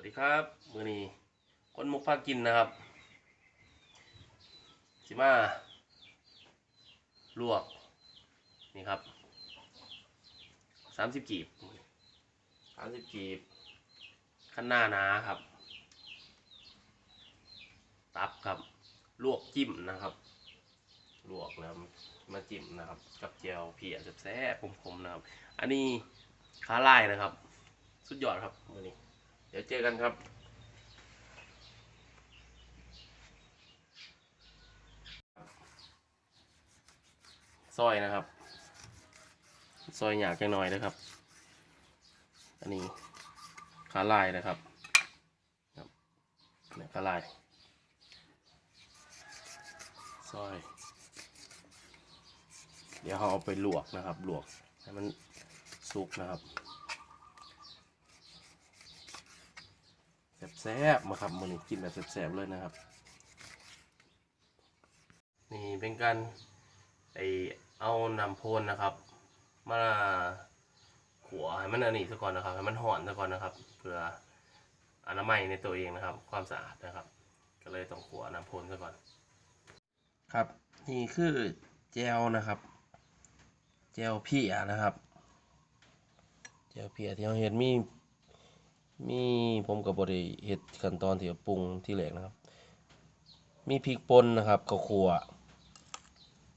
วัสดีครับมือนี้คนมุกพากินนะครับ สิมาลวก นี่ครับสามสิบกีบสามสิบกีบขั้นหน้านาครับ ตับครับ ลวกจิ้มนะครับ ลวกแล้วมาจิ้มนะครับ กับเจียวเพียแซ่บๆผมๆนะครับ อันนี้ขาลายนะครับ สุดยอดครับมือนี้ เดี๋ยวเจอกันครับซอยนะครับซอยหยากจังหน่อยนะครับ อันนี้ขาลายนะครับครับเนี่ยขาลายซอย เดี๋ยวเราเอาไปลวกนะครับ ลวกให้มันสุกนะครับ แซ่บมาครับมือนี้กินแบบแซ่บๆเลยนะครับ นี่เป็นการไอเอาน้ำโพนนะครับ มาขัวให้มันอันนี้ซะก่อนนะครับให้มันห่อนซะก่อนนะครับ เพื่ออนามัยในตัวเองนะครับ ความสะอาดนะครับ ก็เลยต้องขัวน้ำโพนซะก่อน ครับ นี่คือเจลนะครับ เจลเพียนะครับ เจลเพียที่เราเห็นมี มีผมกับบริเฮ็ดขั้นตอนที่ปรุงที่แรกนะครับ มีพริกป่นนะครับข้าวคั่ว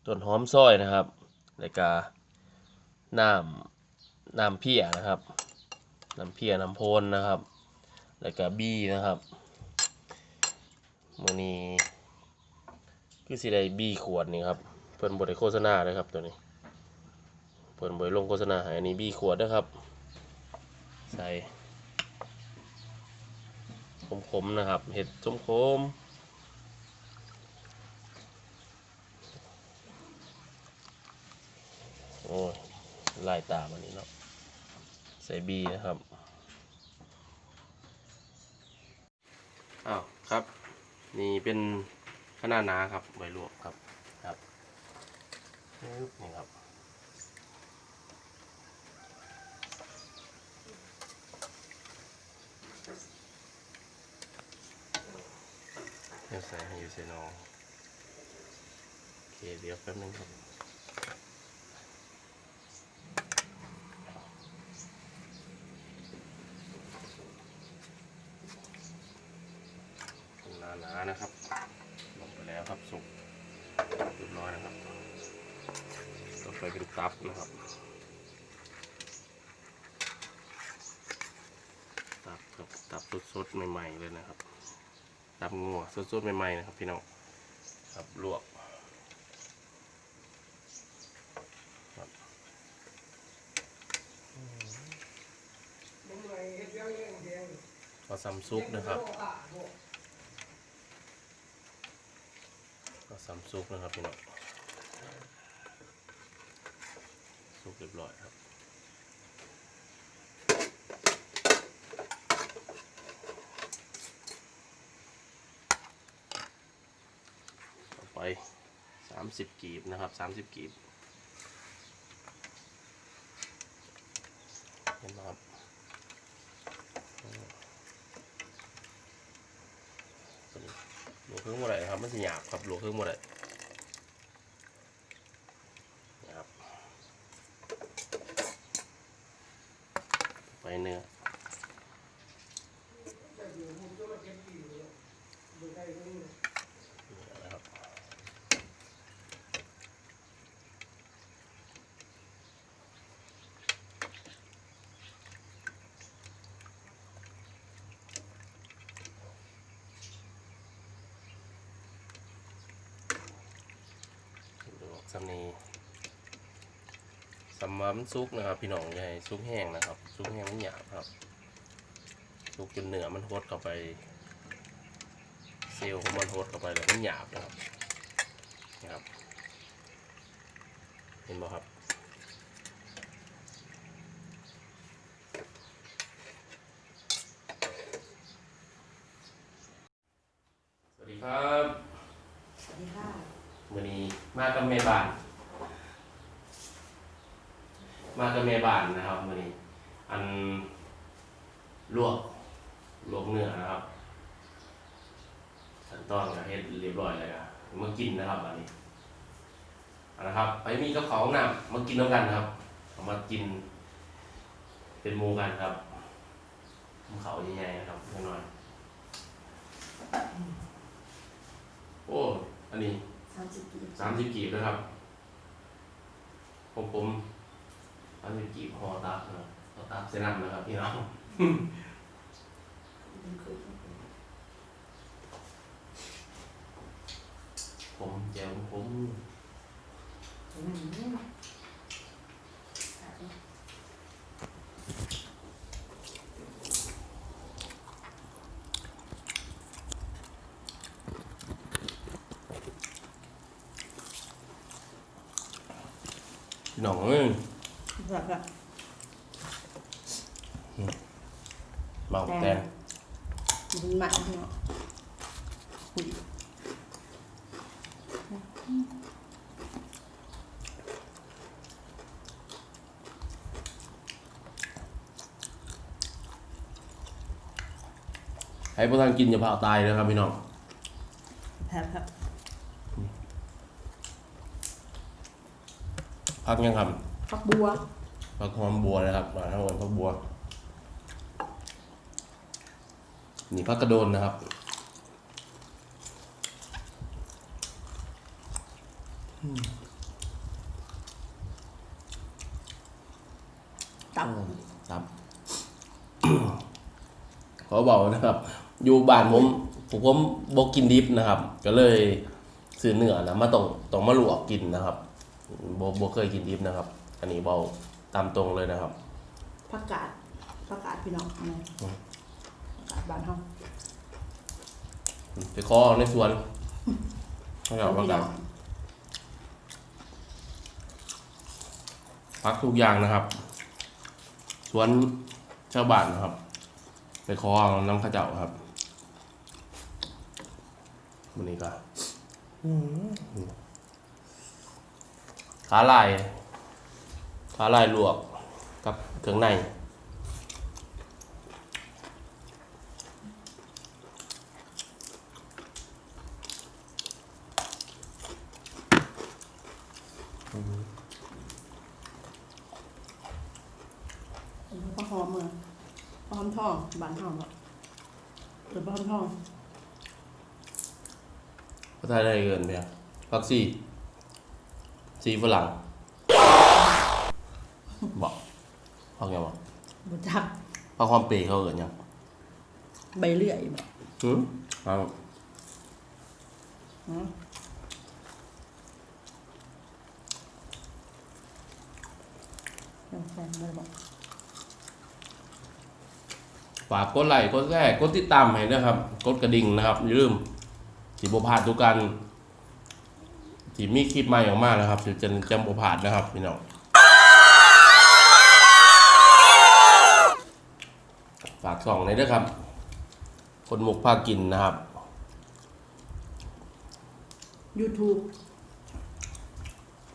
ต้นหอมซอยนะครับแล้วก็น้ำน้ำเพียนะครับน้ำเพียน้ำโพนนะครับ แล้วก็บี้นะครับมื้อนี้คือสิได้บี้ขวดนี่ครับเพิ่นบ่ได้โฆษณาเลยครับตัวนี้เพิ่นบ่ได้ลงโฆษณาให้อันนี้บี้ขวดนะครับ ใส่ ขมๆนะครับ เห็ดส้มโคมโอ้ยลายตามันนี้เนาะใส่บีนะครับอ้าวครับ นี่เป็นขนาดนาครับใบลวกครับครับนี่ครับ เดี๋ยว ใส่ให้ยูเซโนโอเคเดี๋ยวแป๊บนึงครับหนาๆนะครับลงไปแล้วครับสุกเรียบร้อยนะครับต่อไปเป็นตับนะครับตับกับตับสดๆใหม่ๆเลยนะครับ ตับงัวสดๆใหม่ๆนะครับพี่น้องครับลวกครับก็ซัมซุปนะครับก็ซัมซุปนะครับพี่น้องซุปเรียบร้อยครับ ต่ อยสามสิบกีบนะครับสามสิบกีบเห็นไหมครับหลวงเครื่องหมดเลยครับมันจะหยาบครับหลวงเครื่องหมดเลยหยาบต่อไปเนื้อนะครับ ดู สำนีสำมันซุกนะครับ พี่น้องให้ซุกแห้งนะครับ ซุกแห้งมันหยาบครับ ซุกจนเนื้อมันหดเข้าไป เซลล์ของมันหดเข้าไปแล้วมันหยาบนะครับนะครับ เห็นไหมครับสวัสดีครับสวัสดีค่ะ วันนี้มากับแม่บ้าน มากับแม่บ้านนะครับวันนี้ อันลวกลวกเนื้อนะครับขั้นตอนก็เฮ็ดเรียบร้อยเลยอะมากินนะครับอันนี้เอาละครับ ไปมีกับเขาวน้ำมากินน้ำกันครับเอามากิน เป็นมูกันครับเขาใหญ่ๆนะครับเล็กน้อยโอ้อันนี้ สามสิบกีบสามสิบกีบนะครับผมผมสามสิบกีบห่อตับนะครับห่อตับเซนัมนะครับพี่น้องเป็นคือผมแจวผม อืมพี่น้องเอ้ยแบบแบบเมาแตงมันหมักเนาะอุ้ยให้พวกท่านกินอย่าเผาตายนะครับพี่น้องแพ้ครับ พักยังครับฟักบัวพักหอมบัวนะครับมาทั้งหมดพักบัว นี่พักกระโดนนะครับตับครับขอบอกนะครับ อยู่บ้านผมผมผมบอกกินดิบนะครับ ก็เลยซื้อเนื้อนะมาต้องต้องมาลวกกินนะครับ โบโบเคยกินดิบนะครับ อันนี้เบาตามตรงเลยนะครับผักกาดผักกาดพี่น้องเอาไหมอืมผักกาดบ้านห้องไปคอเอาในสวนเขาอยากว่าพี่กัน้นองพักทุกอย่างนะครับ สวนชาวบ้านนะครับ ไปคอเอาน้ำข้าวเจ้าครับวันนี้ก็ขาลายขาลายลวกกับเครื่องในข้าวหอมเมืองข้าวหอมทองบ้านห้องเหรอหรือข้าวหอมทองก็ได้ได้เงินไปครับพักซี่ ซีฝรั่งบอกพักยังบอกบุจักพักความเปย์เขาเกินยังใบเลื่อยแบบหืมเอาอืมยังแฟนไม่ได้บอกฝากกดไลค์กดแชร์กดติดตามให้ด้วยครับ กดกระดิ่งนะครับอย่าลืมสีบพลาดทุกการ ที่มีคลิปใหม่ออกมานะครับจะจะจำบพลาดนะครับพี่น้องฝากสองในอยด้วยครับ คนมุกพากินนะครับยูทูบ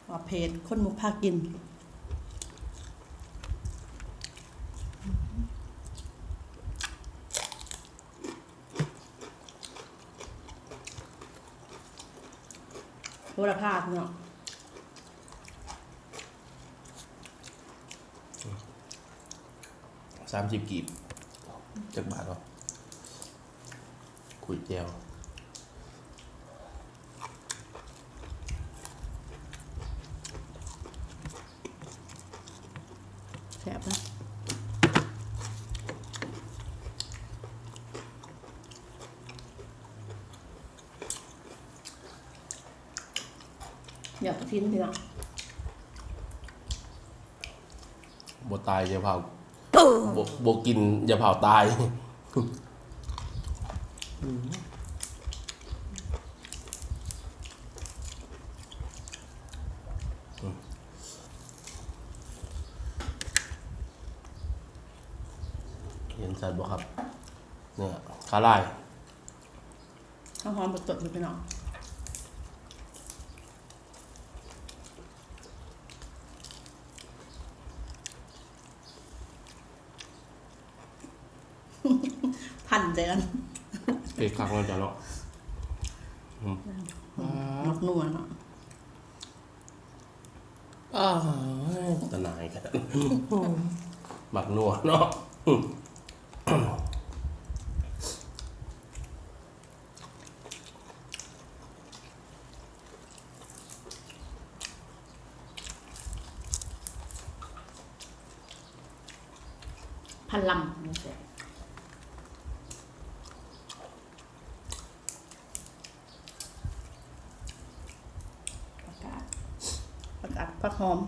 ว่าเพจคนมุกพากิน โหระพเนาะสามสิบกีบจากบาทเหรอคุยเจียว แซ่บนะ อยากทิ้นพี่น้องบตายอย่าเผาบโบกินอย่าเผาตายเห็นสัตว์บ่ครับ เนี่ยขาลายข้าวหอมบดตดอยู่พี่น้องพัน พัน ใจกันเผ็ดคักเราจะเนาะอืมมักนัวเนาะอ้าวตะนายกันหมักนัวเนาะ พันลำนี่แซ่บประกาศประกาศผักหอม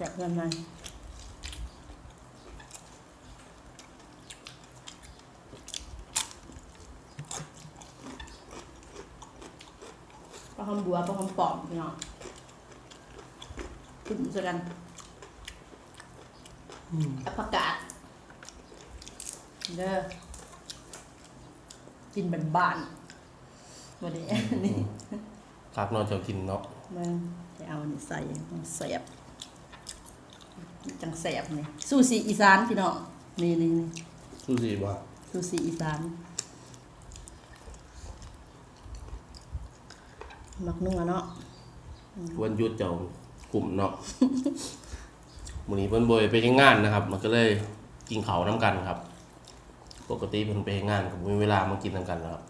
แซ่บเงินไงปลาหอมบัวปลาหอมปอมพี่น้องขึ้นซะกันแล้วประกาศเด้อกินเป็นบ้านๆวันนี้นี่คักเนาะเจ้ากินเนาะมันจะเอาอันนี้ใส่มันแสบ จังแสบนี่ซูซีอีสานพี่น้องนี่นี่นี่สู้สิว่าซูซีอีสานมักนัวเนาะวันหยุดเจ้ากลุ่มเนาะวันนี้เพิ่นบ่ได้ไปเฮ็ดงานนะครับ มันก็เลยกินข้าวนํกันครับ ปกติเพิ่นไปเฮ็ดงานก็บ่มีเวลามากินนํกันแล้วครับ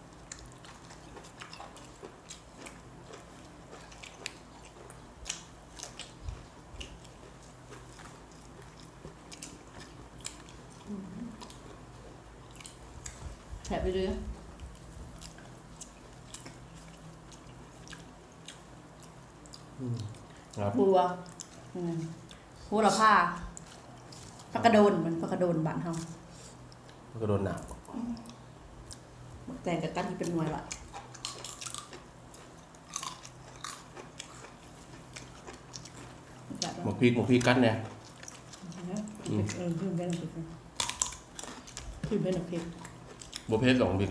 แถบไปเรื่อยครับบัวอืมบัวละผ้าพักกระโดนมันพักกระโดนบ้านเฮามันก็โดนหนักบักแตงกับกันที่เป็นหน่วยละแบบหมกพริกหมกพริกกันเนี่ยเออขึ้นเป็นโอเคขึ้นเป็นโอเค บ่เผ็ดหรอกบิน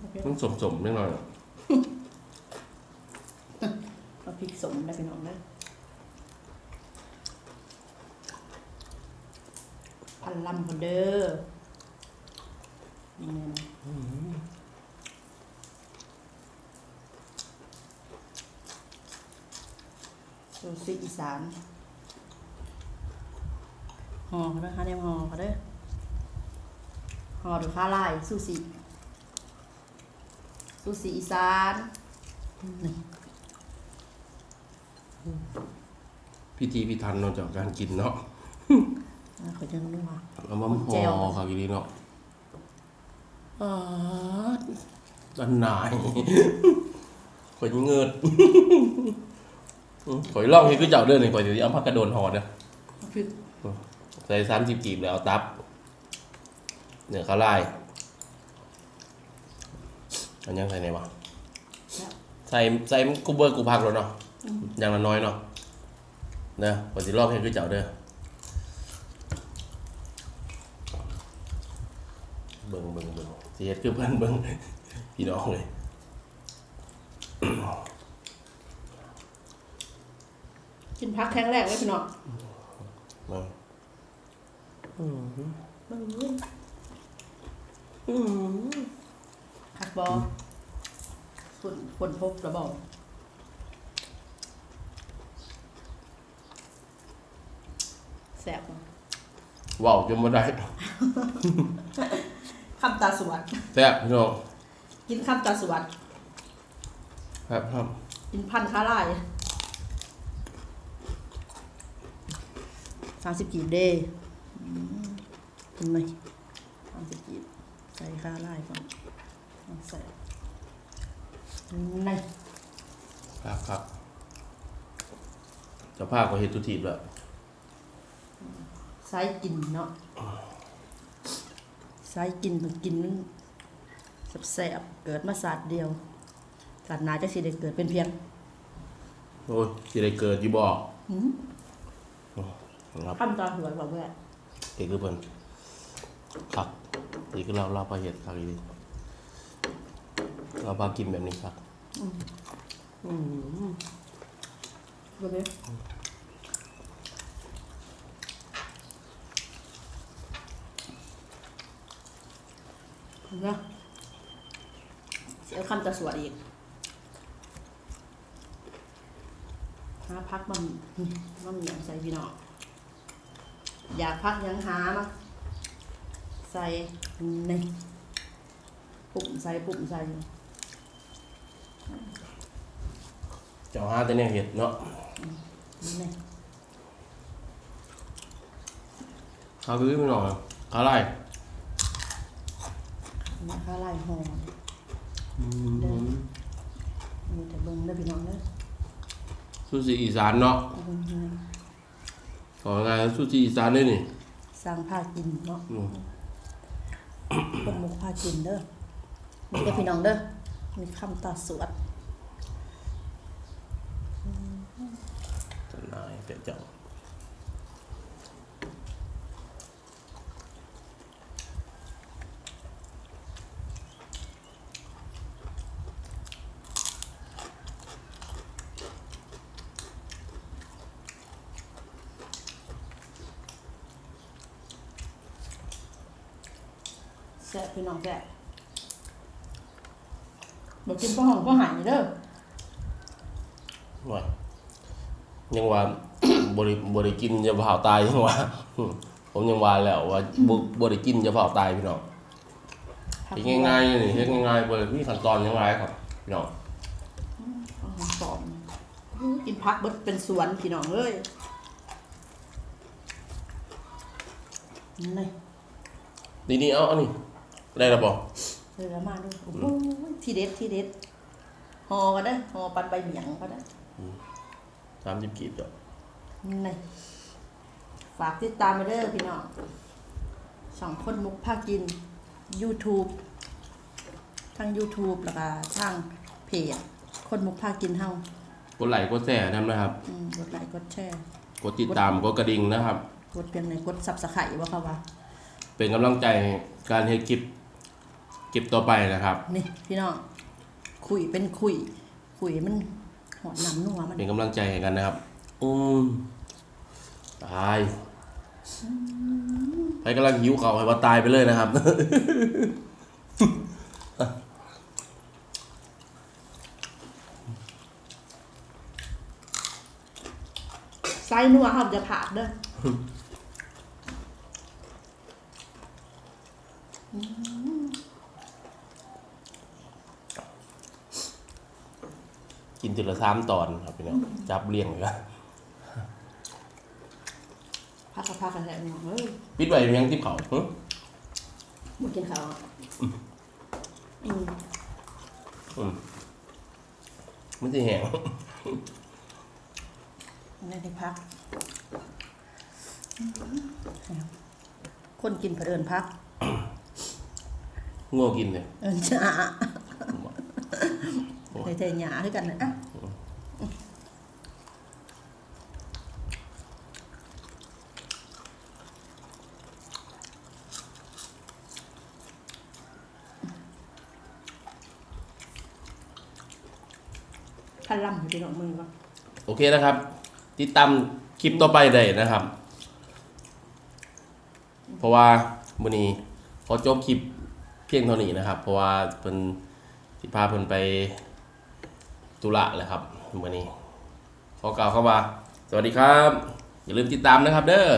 โอเคต้องสมๆนิดหน่อยเอาพริกสมได้เป็นของได้พันลำคนเด้อนี่นะซูซีอีสานห่อเขาเด้อฮะเนี่ยห่อเขาเด้อ ห่อหรือฟ้าลายซูซีซูซีอีสานนี่พิธีพิธันเนาะจากการกินเนาะอ่าเขาจะนัวแล้วมันแจ่ห่วอครับอีนี้เนาะอาดดันนายข่อยเงิดอื้อข่อยลองเฮ็ดคือเจ้าเด้อนี่ข่อยสิเอาผักกระโดนห่อเด้อคือใส่30กีบแล้วเอาตับ เนื้อข้าวลายอันยังใส่ไหนวะใส่ใส่กูเบอร์กูพักแล้วเนาะอย่างละน้อยเนาะเด้อข่อยสิลองเฮ็ดคือเจ้าเด้อเบิ่งเบิ่งเบิ่งสิเฮ็ดคือเพิ่นเบิ่งพี่น้องเลยกินพักแข้งแรกเลยพี่น้องมา พักบอคนคนพบระบอกแสบเนาะว้าวจนบ่ได้ คำตาสวัสดแซ่บพี่น้องกินคำตาสวัสดครับครับกินพันค้าลายสามสิบกีบเด้อืมกินไหมสามสิบกีบ ใส่ค้าลายก่อนเอาใส่ในครับครับเจ้าภาพก็เฮ็ดทุกทีแล้วไซส์กินเนาะไซส์กินต้องกินมันแสบๆเกิดมาศาสตร์เดียวศาสตร์หนาจะสิได้เกิดเป็นเพียง โอ้ยสิได้เกิดอยู่บ่หืมครับคำตาหัวบอกว่าเอกคือเพิ่นครับ นี่คือเราเราไปเฮ็ดครับอีกเราพากินแบบนี้ครับอืมดูดิเนไหมเสียคำจะสวดอีกหาพักมันมันมีอย่างใส่พี่น้องอยากพักยังหามา ใส่ในปุ่มใส่ปุ่มใส่เจ้าหาแต่เนี่ยเห็ดเนาะในเขาคือพี่น้องเขาไล่นะคะลายหอมมีแต่เบิ้งได้อพี่น้องเด้อซูชิอีสานเนาะเอาเบิ่งให้ขอไงซูชิอีสานด้วยนี่สร้างผ้ากินเนาะอืม คนมุกพากินเด้อมีแต่พี่น้องเด้อ มีคำต่อสวด จะนายเปียเจ้า ซ่บพี่น้องแซ่บบอกกินพ่อหอมพ่อหายเด้อหน่อยยังว่าบริบริกินจะเผาตายยังว่าอืมผมยังว่าแล้วว่าบบ่ได้กินจะเผาตายพี่น้องผักเฮ็ดง่ายๆนี่เฮ็ดง่ายๆบ่ได้มีขั้นตอนหยังไงครับพี่น้องข้าวหอมปลอมกินผักเบิดเป็นสวนพี่น้องเอ้ยนี่นี่นี่เอาอันนี้ ได้แล้วบ่เลยละมาด้วยโอ้โหทีเด็ดทีเด็ดห่อกันเด้อห่อปันใบเหมียงก็ได้30กีบจ้ะนี่ฝากติดตามไปเด้อพี่น้องสองคนมุกภาคกิน YouTube ทาง YouTube แล้วก็ทางเพจคนมุกภาคกินเฮากดไลค์กดแชร์นำนะครับอืมกดไลค์กดแชร์กดติดตามกดกระดิ่งนะครับ กดเพียงไหนกดซับสไครต์ว่าเขาว่า เป็นกำลังใจให้การเฮ็ดคลิปค ลิปต่อไปนะครับ นี่พี่น้องคุยเป็นคุย คุยมันหอดน้ำนัวมันเป็นกำลังใจให้กันนะครับ อืมตายใครกำลังหิวเขาวให้ว่าตายไปเลยนะครับ ไส้นัวเขาจะผ่าดเด้อ กินทีละสามตอนครับพี่น้องจับเลี้ยงเลยครับพักกับพักกันแหละพี่น้องเอ้ยปิดไว้ยังที่เขาหึหมดกินข้าวอะอืมอืมมันจะแห้งไม่ได้พัก คนกินเผอิญพัก ง่วงกินเลยเอิญจ้า ในใจหยาให้กันนะอะพันลำอยู่ที่หนองมือก่อนโอเคนะครับ ติดตามคลิปต่อไปได้นะครับ เพราะว่าวันนี้ขอจบคลิปเพียงเท่านี้นะครับ เพราะว่าเพิ่นสิพาเพิ่นไป ตุระแหละครับวันนี้ขอกล่าวเข้ามาสวัสดีครับ อย่าลืมติดตามนะครับเด้อ